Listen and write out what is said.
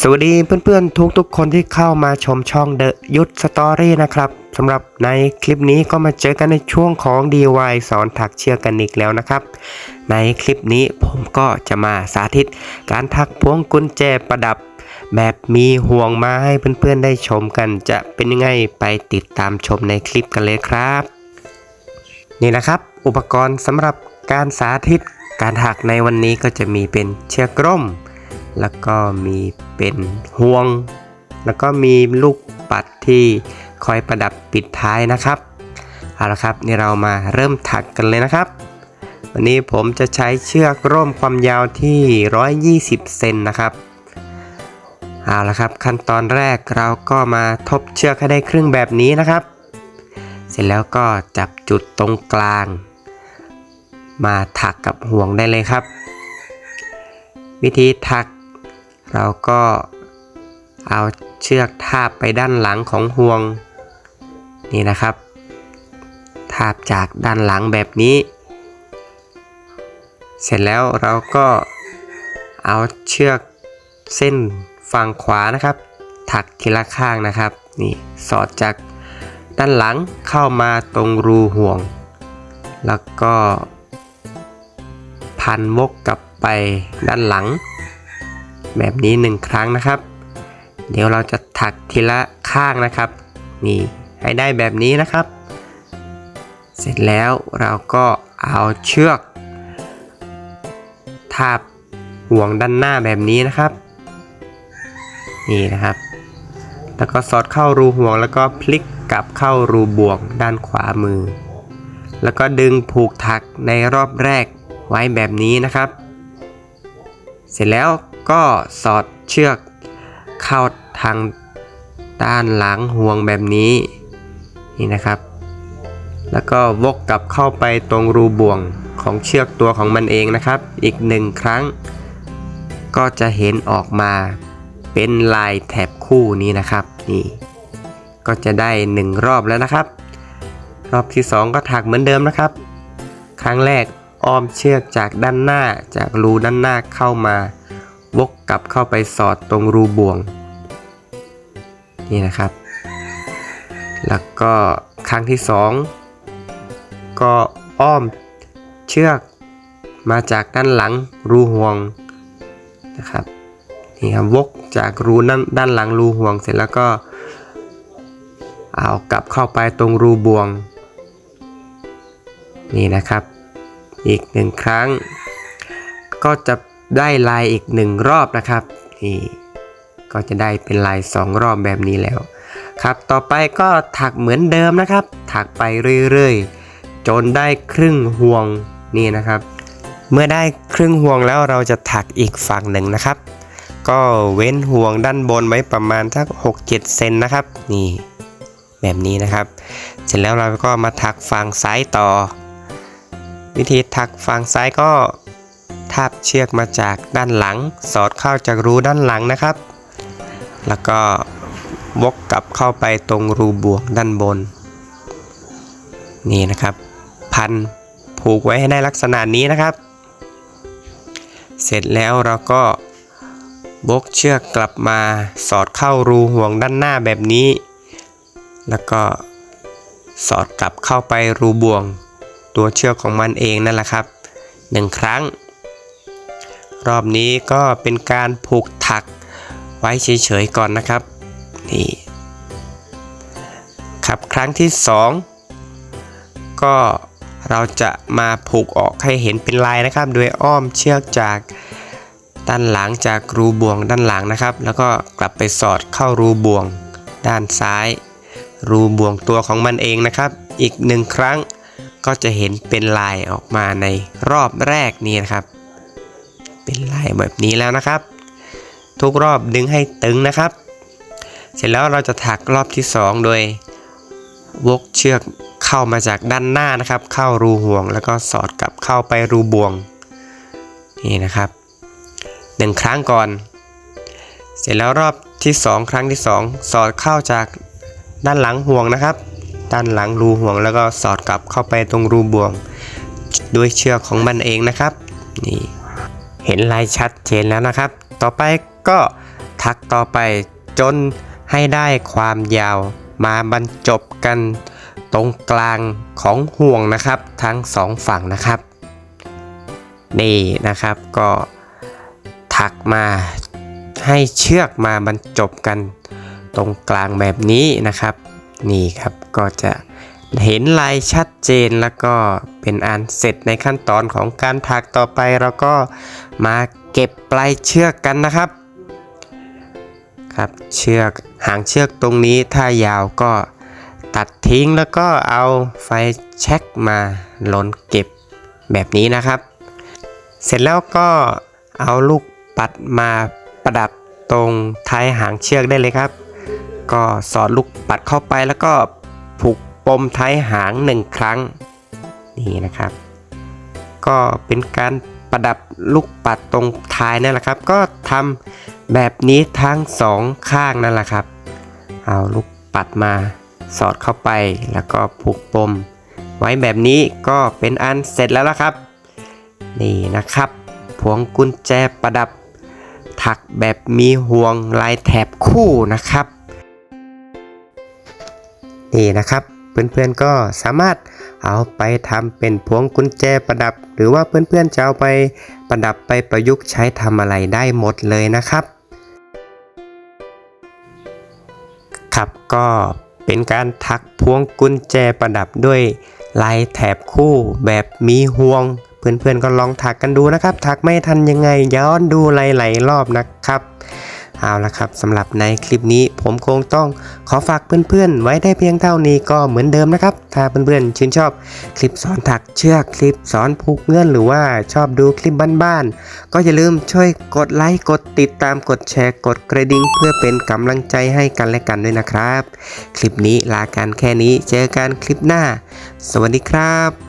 สวัสดีเพื่อนๆ ทุกๆ คนที่เข้ามาชมช่องเดอะยุทธสตอรี่นะครับสำหรับในคลิปนี้ก็มาเจอกันในช่วงของ DIY สอนถักเชือกกันอีกแล้วนะครับ ในคลิปนี้ผมก็จะมาสาธิต การถักพวงกุญแจประดับ แบบมีห่วงมาให้เพื่อนๆ ได้ชมกันจะเป็นยังไงไปติดตามชมในคลิปกันเลยครับ นี่นะครับ อุปกรณ์สำหรับการสาธิตการถักในวันนี้ก็จะมีเป็นเชือกร่ม แล้วก็มีเป็นห่วง แล้วก็มีลูกปัดที่คอยประดับปิดท้ายนะครับเอาละครับนี่เรามาเริ่มถักกันเลยนะครับ วันนี้ผมจะใช้เชือกร่มความยาวที่ 120 เซนนะครับเอาละครับขั้นตอนแรกเราก็มาทบเชือกให้ได้ครึ่งแบบนี้นะครับ เสร็จแล้วก็จับจุดตรงกลาง มาถักกับห่วงได้เลยครับ วิธีถัก เราก็เอาเชือกทาบไปด้านหลังของห่วง นี่นะครับ ทาบจากด้านหลังแบบนี้ เสร็จแล้วเราก็เอาเชือกเส้นฝั่งขวานะครับ ถักทีละข้างนะครับ นี่สอดจากด้านหลังเข้ามาตรงรูห่วง แล้วก็พันวกกลับไปด้านหลัง แบบนี้หนึ่งครั้งนะครับ เดี๋ยวเราจะถักทีละข้างนะครับ นี่ให้ได้แบบนี้นะครับ เสร็จแล้วเราก็เอาเชือกทาบห่วงด้านหน้าแบบนี้นะครับ นี่นะครับ แล้วก็สอดเข้ารูห่วงแล้วก็พลิกกลับเข้ารูบ่วงด้านขวามือ แล้วก็ดึงผูกถักในรอบแรกไว้แบบนี้นะครับ เสร็จแล้ว ก็สอดเชือกเข้าทางด้านหลังห่วงแบบนี้นี่นะครับ แล้วก็วกกลับเข้าไปตรงรูบ่วงของเชือกตัวของมันเองนะครับ อีกหนึ่งครั้ง ก็จะเห็นออกมาเป็นลายแถบคู่นี้นะครับนี่ก็จะได้หนึ่งรอบแล้วนะครับ รอบที่สองก็ถักเหมือนเดิมนะครับ ครั้งแรกอ้อมเชือกจากด้านหน้าจากรูด้านหน้าเข้ามา วกกลับเข้าไปสอดตรงรูบ่วง นี่นะครับ แล้วก็ครั้งที่สองก็อ้อมเชือกมาจากด้านหลังรูห่วงนะครับนี่ครับวกจากรูนั่นด้านหลังรูห่วงเสร็จแล้วก็เอากลับเข้าไปตรงรูบ่วง นี่นะครับ อีกหนึ่งครั้ง ก็จะ ได้ลายอีกหนึ่งรอบนะครับนี่ก็จะได้เป็นลายสองรอบแบบนี้แล้ว ครับต่อไปก็ถักเหมือนเดิมนะครับ ถักไปเรื่อยๆ จนได้ครึ่งห่วงนี่นะครับ เมื่อได้ครึ่งห่วงแล้วเราจะถักอีกฝั่งหนึ่งนะครับ ก็เว้นห่วงด้านบนไว้ประมาณสัก6-7เซนนะครับ นี่แบบนี้นะครับ เสร็จแล้วเราก็มาถักฝั่งซ้ายต่อ วิธีถักฝั่งซ้ายก็าบเชือกมาจากด้านหลัง สอดเข้าจากรูด้านหลังนะครับ แล้วก็วกกลับเข้าไปตรงรูบวกด้านบน นี่นะครับ พันผูกไว้ให้ได้ลักษณะนี้นะครับ เสร็จแล้วเราก็บกเชือกกลับมาสอดเข้ารูห่วงด้านหน้าแบบนี้ แล้วก็สอดกลับเข้าไปรูบ่วง ตัวเชือกของมันเองนั่นแหละครับหนึ่งครั้ง รอบนี้ก็เป็นการผูกถักไว้เฉยๆก่อนนะครับนี่ครับครั้งที่สองก็เราจะมาผูกออกให้เห็นเป็นลายนะครับ โดยอ้อมเชือกจากด้านหลังจากรูบ่วงด้านหลังนะครับ แล้วก็กลับไปสอดเข้ารูบ่วงด้านซ้าย รูบ่วงตัวของมันเองนะครับ อีกหนึ่งครั้งก็จะเห็นเป็นลายออกมาในรอบแรกนี้นะครับ เป็นลายแบบนี้แล้วนะครับ ทุกรอบดึงให้ตึงนะครับ เสร็จแล้วเราจะถักรอบที่ 2 โดยวกเชือกเข้ามาจากด้านหน้านะครับ เข้ารูห่วงแล้วก็สอดกลับเข้าไปรูบ่วงนี่นะครับหนึ่งครั้งก่อน เสร็จแล้วรอบที่ 2 ครั้งที่ 2 สอดเข้าจากด้านหลังห่วงนะครับ ด้านหลังรูห่วงแล้วก็สอดกลับเข้าไปตรงรูบ่วง ด้วยเชือกของมันเองนะครับ นี่ เห็นลายชัดเจนแล้วนะครับ ต่อไปก็ถักต่อไปจนให้ได้ความยาวมาบรรจบกันตรงกลางของห่วงนะครับ ทั้งสองฝั่งนะครับ นี่นะครับก็ถักมาให้เชือกมาบรรจบกันตรงกลางแบบนี้นะครับ นี่ครับก็จะ เห็นลายชัดเจนแล้วก็เป็นอันเสร็จในขั้นตอนของการถักต่อไปเราก็มาเก็บปลายเชือกกันนะครับครับเชือกหางเชือกตรงนี้ถ้ายาวก็ตัดทิ้งแล้วก็เอาไฟแช็กมาหล่นเก็บแบบนี้นะครับ เสร็จแล้วก็เอาลูกปัดมาประดับตรงท้ายหางเชือกได้เลยครับ ก็สอดลูกปัดเข้าไปแล้วก็ผูก ปมท้ายหางหนึ่งครั้ง นี่นะครับ ก็เป็นการประดับลูกปัดตรงท้ายนั่นแหละครับ ก็ทำแบบนี้ทั้งสองข้างนั่นแหละครับ เอาลูกปัดมาสอดเข้าไปแล้วก็ผูกปม ไว้แบบนี้ก็เป็นอันเสร็จแล้วละครับ นี่นะครับ พวงกุญแจประดับ ถักแบบมีห่วงลายแถบคู่นะครับ นี่นะครับ เพื่อนๆก็สามารถเอาไปทำเป็นพวงกุญแจประดับ หรือว่าเพื่อนๆจะเอาไปประดับไปประยุกต์ใช้ทำอะไรได้หมดเลยนะครับ ครับก็เป็นการถักพวงกุญแจประดับด้วยลายแถบคู่แบบมีห่วง เพื่อนๆก็ลองถักกันดูนะครับ ถักไม่ทันยังไงย้อนดูหลายๆรอบนะครับ เอาละครับสำหรับในคลิปนี้ผมคงต้องขอฝากเพื่อนๆ ไว้ได้เพียงเท่านี้ก็เหมือนเดิมนะครับ ถ้าเพื่อนๆชื่นชอบคลิปสอนถักเชือกคลิปสอนผูกเงื่อนหรือว่าชอบดูคลิปบ้านๆ ก็อย่าลืมช่วยกดไลค์กดติดตามกดแชร์กดกระดิ่งเพื่อเป็นกำลังใจให้กันและกันด้วยนะครับ คลิปนี้ลากันแค่นี้เจอกันคลิปหน้า สวัสดีครับ